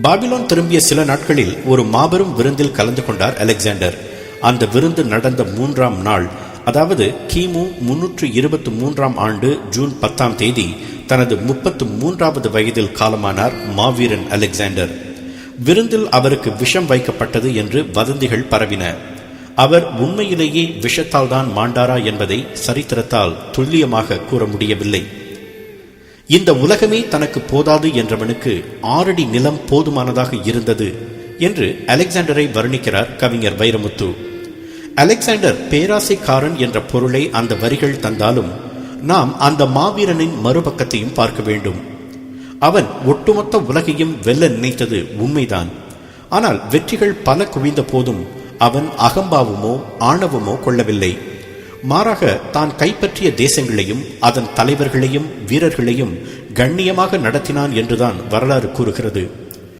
Babylon திரும்பிய சில நாட்களில் ஒரு மாபெரும் விருந்தில் கலந்து கொண்டார் அலெக்சாண்டர். அந்த விருந்து நடந்த மூன்றாம் நாள் அதாவது கிமு முன்னூற்று இருபத்தி மூன்றாம் ஆண்டு ஜூன் பத்தாம் தேதி தனது முப்பத்து மூன்றாவது வயதில் காலமானார் மாவீரன் அலெக்சாண்டர். விருந்தில் அவருக்கு விஷம் வைக்கப்பட்டது என்று வதந்திகள் பரவின. அவர் உண்மையிலேயே விஷத்தால் தான் மாண்டாரா என்பதை சரித்திரத்தால் துல்லியமாக கூற முடியவில்லை. இந்த உலகமே தனக்கு போதாது என்றவனுக்கு ஆறடி நிலம் போதுமானதாக இருந்தது என்று அலெக்சாண்டரை வர்ணிக்கிறார் கவிஞர் வைரமுத்து. அலெக்சாண்டர் பேராசைக்காரன் என்ற பொருளை அந்த வரிகள் தந்தாலும் நாம் அந்த மாவீரனின் மறுபக்கத்தையும் பார்க்க வேண்டும். அவன் ஒட்டுமொத்த உலகையும் வெல்ல நினைத்தது உண்மைதான். ஆனால் வெற்றிகள் பல குவிந்த போதும் அவன் அகம்பாவமோ ஆணவமோ கொள்ளவில்லை. மாறாக தான் கைப்பற்றிய தேசங்களையும் அதன் தலைவர்களையும் வீரர்களையும் கண்ணியமாக நடத்தினான் என்றுதான் வரலாறு கூறுகிறது.